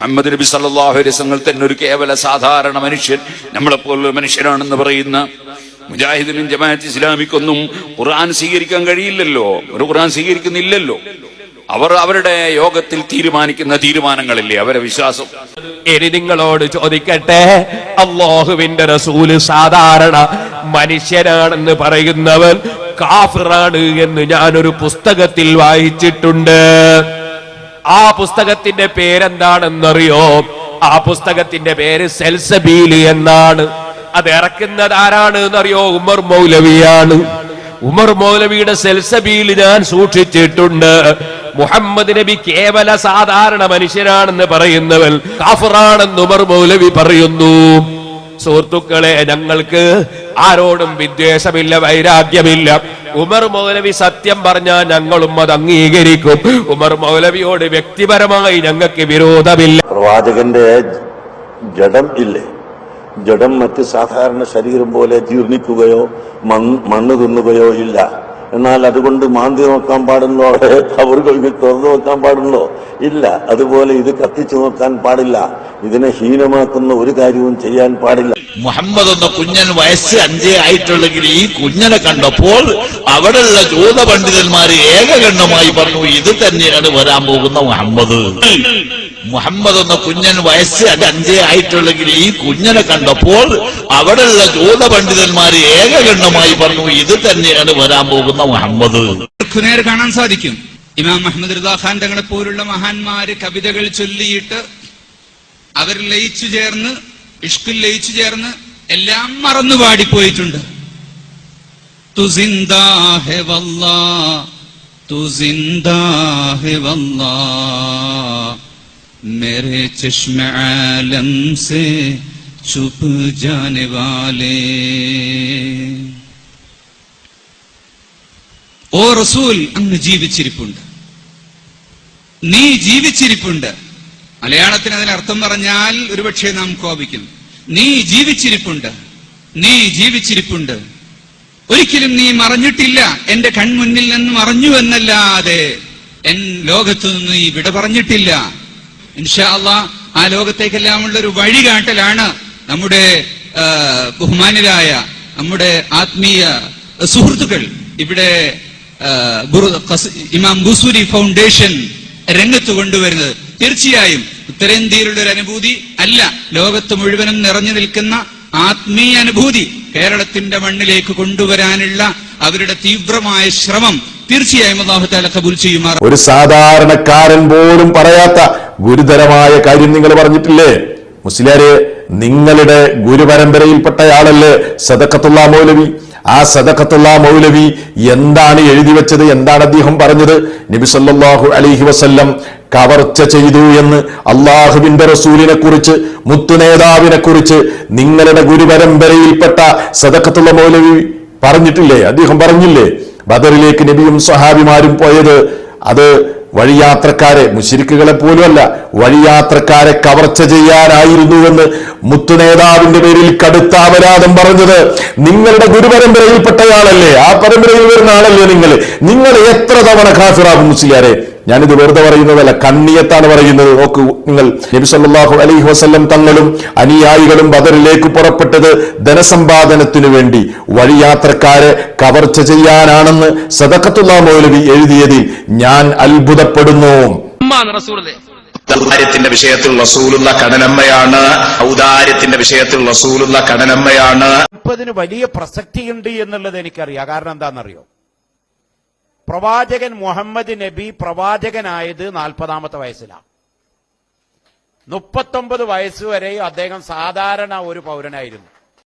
മുഹമ്മദ് നബി അലൈഹി വസല്ലം തന്നെ ഒരു കേവല സാധാരണ മനുഷ്യൻ നമ്മളെപ്പോലുള്ള മനുഷ്യനാണെന്ന് പറയുന്ന മുജാഹിദിനും ജമാഅത്ത് ഇസ്ലാമിക്കൊന്നും ഖുർആൻ സ്വീകരിക്കാൻ കഴിയില്ലല്ലോ. ഒരു ഖുർആൻ സ്വീകരിക്കുന്നില്ലല്ലോ. അവർ അവരുടെ യോഗത്തിൽ തീരുമാനിക്കുന്ന തീരുമാനങ്ങളില്ലേ അവരെ വിശ്വാസം? ഇനി നിങ്ങളോട് ചോദിക്കട്ടെ അള്ളാഹുവിന്റെ റസൂൽ സാധാരണ മനുഷ്യനാണെന്ന് പറയുന്നവൻ കാഫിറാണ് എന്ന് ഞാനൊരു പുസ്തകത്തിൽ വായിച്ചിട്ടുണ്ട്. ആ പുസ്തകത്തിന്റെ പേരെന്താണെന്നറിയോ? ആ പുസ്തകത്തിന്റെ പേര് സെൽസബീലി എന്നാണ്. അത് ഇറക്കുന്നത് ആരാണ് എന്നറിയോ ഉമർ മൗലവിയാണ്. ഉമർ മൗലവിയുടെ സെൽസബീൽ ഞാൻ സൂക്ഷിച്ചിട്ടുണ്ട്. മുഹമ്മദ് നബി കേവല സാധാരണ മനുഷ്യരാണെന്ന് പറയുന്നവൻ കാഫറാണെന്ന് ഉമർ മൗലവി പറയുന്നു. സുഹൃത്തുക്കളെ ഞങ്ങൾക്ക് ആരോടും വിദ്വേഷമില്ല വൈരാഗ്യമില്ല. ഉമർ മൗലവി സത്യം പറഞ്ഞാൽ ഞങ്ങളും അത് അംഗീകരിക്കും. ഉമർ മൗലവിയോട് വ്യക്തിപരമായി ഞങ്ങൾക്ക് വിരോധമില്ല. പ്രവാചകന്റെ ജഡം ഇല്ലേ? ജഡം മറ്റ് സാധാരണ ശരീരം പോലെ ജീർണിക്കുകയോ മണ്ണ് തിന്നുകയോ ഇല്ല. എന്നാൽ അതുകൊണ്ട് മാന്തി നോക്കാൻ പാടുള്ളോ അവർക്ക് ഇത് തുറന്നു നോക്കാൻ പാടുള്ളോ ഇല്ല. അതുപോലെ ഇത് കത്തിച്ചു നോക്കാൻ പാടില്ല. ഇതിനെ ഹീനമാക്കുന്ന ഒരു കാര്യവും ചെയ്യാൻ പാടില്ല. മുഹമ്മദ് എന്ന കുഞ്ഞൻ വയസ്സ് അഞ്ചേ ആയിട്ടുള്ളെങ്കിൽ ഈ കുഞ്ഞനെ കണ്ടപ്പോൾ അവിടെയുള്ള ജൂത പണ്ഡിതന്മാർ ഏകകണ്ഠമായി പറഞ്ഞു ഇത് തന്നെയാണ് വരാൻ പോകുന്ന മുഹമ്മദ്. മുഹമ്മദ് എന്ന കുഞ്ഞൻ വയസ്സ് അഞ്ചേ ആയിട്ടുള്ളെങ്കിൽ ഈ കുഞ്ഞനെ കണ്ടപ്പോൾ അവിടെയുള്ള ജൂത പണ്ഡിതന്മാർ ഏകകണ്ഠമായി പറഞ്ഞു ഇത് തന്നെയാണ് വരാൻ പോകുന്ന മുഹമ്മദ്. കാണാൻ സാധിക്കും. ഇമാം അഹമ്മദ് റിദാ ഖാൻ തങ്ങളെ പോലുള്ള മഹാന്മാര് കവിതകൾ ചൊല്ലിയിട്ട് അവർ ലയിച്ചു ചേർന്ന് ഇഷ്കിൽ ലയിച്ചു ചേർന്ന് എല്ലാം മറന്നു പാടിപ്പോയിട്ടുണ്ട്. ഓ റസൂൽ അങ്ങ് ജീവിച്ചിരിപ്പുണ്ട്. നീ ജീവിച്ചിരിപ്പുണ്ട്. മലയാളത്തിന് അതിന് അർത്ഥം പറഞ്ഞാൽ ഒരുപക്ഷെ നാം കോപിക്കും. നീ ജീവിച്ചിരിപ്പുണ്ട്. നീ ജീവിച്ചിരിപ്പുണ്ട്. ഒരിക്കലും നീ മറഞ്ഞിട്ടില്ല. എന്റെ കൺമുന്നിൽ നിന്ന് മറഞ്ഞു എന്നല്ലാതെ എൻ ലോകത്തു നിന്ന് നീ വിട പറഞ്ഞിട്ടില്ല. ഇൻഷാ ആ ലോകത്തേക്കെല്ലാമുള്ള ഒരു വഴികാട്ടലാണ് നമ്മുടെ ബഹുമാനരായ നമ്മുടെ ആത്മീയ സുഹൃത്തുക്കൾ. ഇവിടെ ഇമാം ബുസൂരി ഫൗണ്ടേഷൻ രംഗത്ത് കൊണ്ടുവരുന്നത്. തീർച്ചയായും ഉത്തരേന്ത്യയിലുള്ള ഒരു അനുഭൂതി അല്ല. ലോകത്ത് മുഴുവനും നിറഞ്ഞു നിൽക്കുന്ന ആത്മീയ അനുഭൂതി കേരളത്തിന്റെ മണ്ണിലേക്ക് കൊണ്ടുവരാനുള്ള അവരുടെ തീവ്രമായ ശ്രമം തീർച്ചയായും അള്ളാഹുത്താല കബൂൽ ചെയ്യുമാർ ഒരു സാധാരണക്കാരൻ പോലും പറയാത്ത ഗുരുതരമായ കാര്യം നിങ്ങൾ പറഞ്ഞിട്ടില്ലേ? മുസ്ലിയാരെ നിങ്ങളുടെ ഗുരുപരമ്പരയിൽപ്പെട്ടയാളല്ലേ സദക്കത്തുള്ള മൗലവി? ആ സദക്കത്തുള്ള മൗലവി എന്താണ് എഴുതി വെച്ചത്? എന്താണ് അദ്ദേഹം പറഞ്ഞത്? നബി സല്ലല്ലാഹു അലൈഹി വസല്ലം കവർച്ച ചെയ്തു എന്ന് അള്ളാഹുവിന്റെ റസൂലിനെ കുറിച്ച് മുത്തുനേതാവിനെ കുറിച്ച് നിങ്ങളുടെ ഗുരുപരമ്പരയിൽപ്പെട്ട സദക്കത്തുള്ള മൗലവി പറഞ്ഞിട്ടില്ലേ? അദ്ദേഹം പറഞ്ഞില്ലേ ബദറിലേക്ക് നബിയും സഹാബിമാരും പോയത് അത് വഴിയാത്രക്കാരെ മുശിരിക്കുകളെ പോലുമല്ല വഴിയാത്രക്കാരെ കവർച്ച ചെയ്യാനായിരുന്നുവെന്ന് മുത്തുനേതാവിന്റെ പേരിൽ കടുത്ത അപരാധം പറഞ്ഞത് നിങ്ങളുടെ ഗുരുപരമ്പരയിൽപ്പെട്ടയാളല്ലേ? ആ പരമ്പരയിൽ വരുന്ന ആളല്ലേ നിങ്ങൾ? നിങ്ങൾ എത്ര തവണ ഖാഫിറാകും മുസ്ലിയാരെ? ഞാനിത് വെറുതെ പറയുന്നതല്ല കണ്ണിയത്താണ് പറയുന്നത്. നോക്കൂ നിങ്ങൾ നബി സല്ലാഹു അലൈഹി വസ്ല്ലം തങ്ങളും അനുയായികളും ബദറിലേക്ക് പുറപ്പെട്ടത് ധനസമ്പാദനത്തിനു വേണ്ടി. വഴിയാത്രക്കാരെ കവർച്ച ചെയ്യാനാണെന്ന് സദക്കത്തുള്ള മൗലവി എഴുതിയതിൽ ഞാൻ അത്ഭുതപ്പെടുന്നു. ഔദാര്യത്തിന്റെ വിഷയത്തിൽ റസൂലുള്ള കടനമ്മയാണ്. ഔദാര്യത്തിന്റെ വിഷയത്തിൽ റസൂലുള്ള കടനമ്മയാണ്. മുപ്പതിന് വലിയ പ്രസക്തിയുണ്ട് എന്നുള്ളത് എനിക്കറിയാം. കാരണം എന്താണെന്നറിയോ? പ്രവാചകൻ മുഹമ്മദ് നബി പ്രവാചകനായത് നാൽപ്പതാമത്തെ വയസ്സിലാണ്. മുപ്പത്തൊമ്പത് വയസ്സ് വരെ അദ്ദേഹം സാധാരണ ഒരു പൗരനായിരുന്നു.